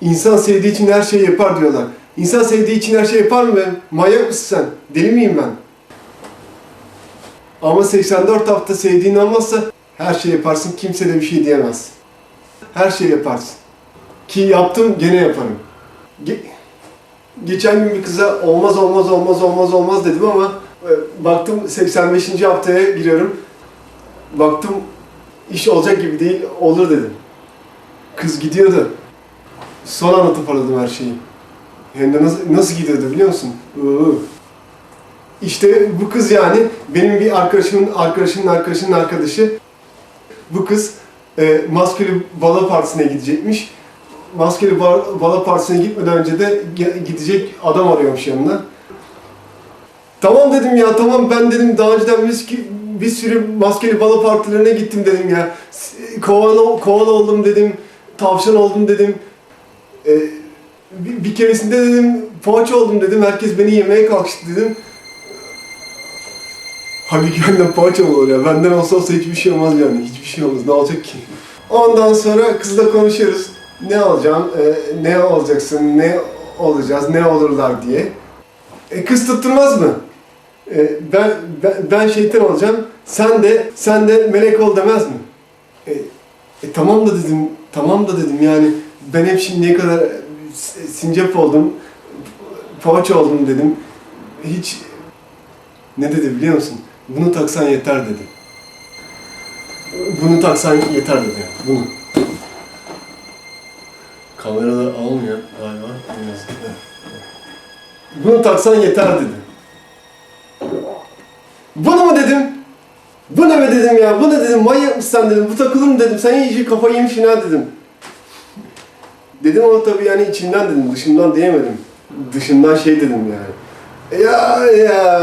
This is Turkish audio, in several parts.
İnsan sevdiği için her şeyi yapar diyorlar. İnsan sevdiği için her şey yapar mı? Manyak mısın sen? Deli miyim ben? Ama 84 hafta sevdiğin olmazsa her şey yaparsın. Kimse de bir şey diyemez. Her şey yaparsın. Ki yaptım gene yaparım. Ge- Geçen gün bir kıza olmaz olmaz olmaz olmaz olmaz dedim ama e, baktım 85. haftaya giriyorum. Baktım iş olacak gibi değil, olur dedim. Kız gidiyordu. Son anda toparladım her şeyi. Hem de nasıl, nasıl gidiyordu biliyor musun? Iı. İşte bu kız yani benim bir arkadaşımın arkadaşının arkadaşının arkadaşı. Bu kız e, maskeli balo partisine gidecekmiş. Maskeli bar- balo partisine gitmeden önce de gidecek adam arıyormuş yanına. Tamam dedim ya tamam ben dedim daha önceden bir, bir sürü maskeli balo partilerine gittim dedim ya. Kovala, kovala oldum dedim, tavşan oldum dedim. Ee, bir, bir keresinde dedim poğaça oldum dedim, herkes beni yemeye kalkıştı dedim. Halbuki benden poğaça mı olur ya? Benden olsa olsa hiçbir şey olmaz yani. Hiçbir şey olmaz. Ne olacak ki? Ondan sonra kızla konuşuyoruz. Ne alacağım, e, ne olacaksın, ne olacağız, ne olurlar diye. E, kız tutturmaz mı? E, ben, ben ben şeytan olacağım. Sen de sen de melek ol demez mi? E, e, tamam da dedim. Tamam da dedim yani ben hep şimdiye kadar sincap oldum. Poğaça oldum dedim. Hiç ne dedi biliyor musun? Bunu taksan yeter dedi. Bunu taksan yeter dedi. Bunu. Kamerada almıyor galiba. Bunu taksan yeter dedi. Bunu mu dedim? Bu ne be dedim ya, bu ne dedim, manyak mısın sen dedim, bu takılır mı dedim, sen iyice kafayı yemişsin ha dedim. Dedim ama tabii yani içimden dedim, dışımdan diyemedim. Dışımdan şey dedim yani. Ya ya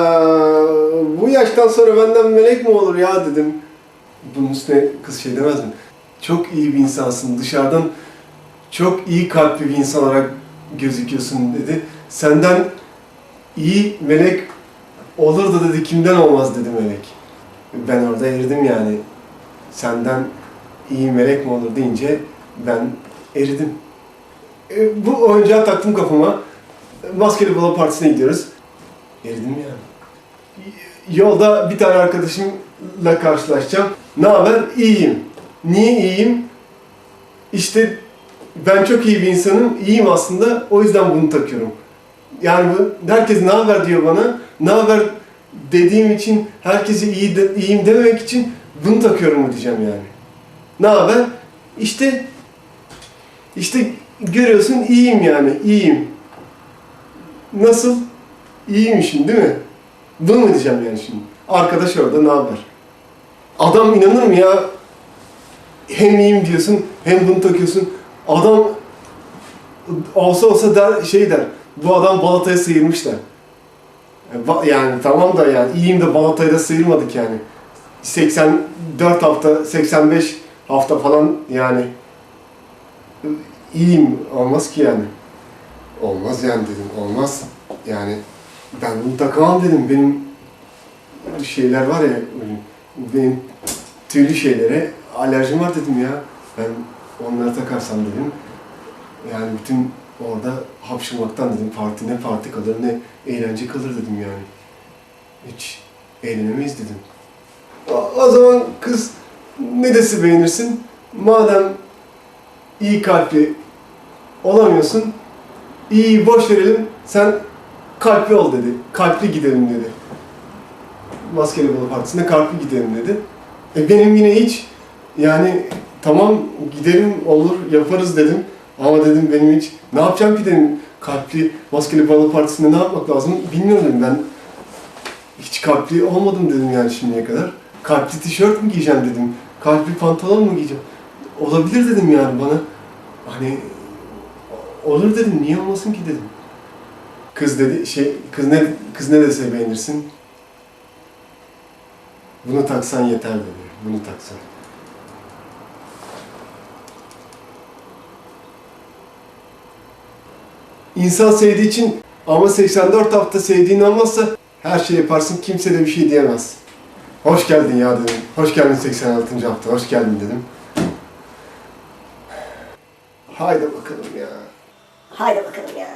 bu yaştan sonra benden melek mi olur ya dedim. Bunun üstüne kız şey demez mi? Çok iyi bir insansın dışarıdan çok iyi kalpli bir insan olarak gözüküyorsun dedi. Senden iyi melek olur da dedi kimden olmaz dedi melek. Ben orada eridim yani. Senden iyi melek mi olur deyince ben eridim. E, bu oyuncağı taktım kafama. Maskeli balo partisine gidiyoruz. Eridim yani. Yolda bir tane arkadaşımla karşılaşacağım. Ne haber? İyiyim. Niye iyiyim? İşte ben çok iyi bir insanım. İyiyim aslında. O yüzden bunu takıyorum. Yani bu, herkes ne haber diyor bana. Ne haber dediğim için herkese iyi de, iyiyim dememek için bunu takıyorum diyeceğim yani. Ne haber? İşte işte görüyorsun iyiyim yani. iyiyim. Nasıl? İyiymişim değil mi? Bunu mu diyeceğim yani şimdi? Arkadaş orada ne haber? Adam inanır mı ya? Hem iyiyim diyorsun hem bunu takıyorsun. Adam olsa olsa der, şey der. Bu adam balataya sıyırmış der. Ba- Yani tamam da yani iyiyim de balataya da sıyırmadık yani. 84 hafta, 85 hafta falan yani iyiyim olmaz ki yani. Olmaz yani dedim. Olmaz. Yani ben bunu takamam dedim. Benim şeyler var ya benim tüylü şeylere alerjim var dedim ya. Ben onları takarsam dedim. Yani bütün orada hapşırmaktan dedim. Parti ne parti kalır ne eğlence kalır dedim yani. Hiç eğlenemeyiz dedim. O, o zaman kız ne dese beğenirsin? Madem iyi kalpli olamıyorsun, iyi boş verelim, sen kalpli ol dedi. Kalpli gidelim dedi. Maskeli Balo Partisi'nde kalpli gidelim dedi. E benim yine hiç yani tamam gidelim olur yaparız dedim. Ama dedim benim hiç ne yapacağım ki dedim kalpli maskeli balo partisinde ne yapmak lazım bilmiyorum ben. Hiç kalpli olmadım dedim yani şimdiye kadar. Kalpli tişört mü giyeceğim dedim. Kalpli pantolon mu giyeceğim? Olabilir dedim yani bana. Hani olur dedim niye olmasın ki dedim. Kız dedi şey kız ne kız ne dese beğenirsin. Bunu taksan yeter dedi. Bunu taksan. İnsan sevdiği için ama 84 hafta sevdiğin olmazsa her şey yaparsın kimse de bir şey diyemez. Hoş geldin ya dedim. Hoş geldin 86. hafta. Hoş geldin dedim. Haydi bakalım ya. Haydi bakalım ya.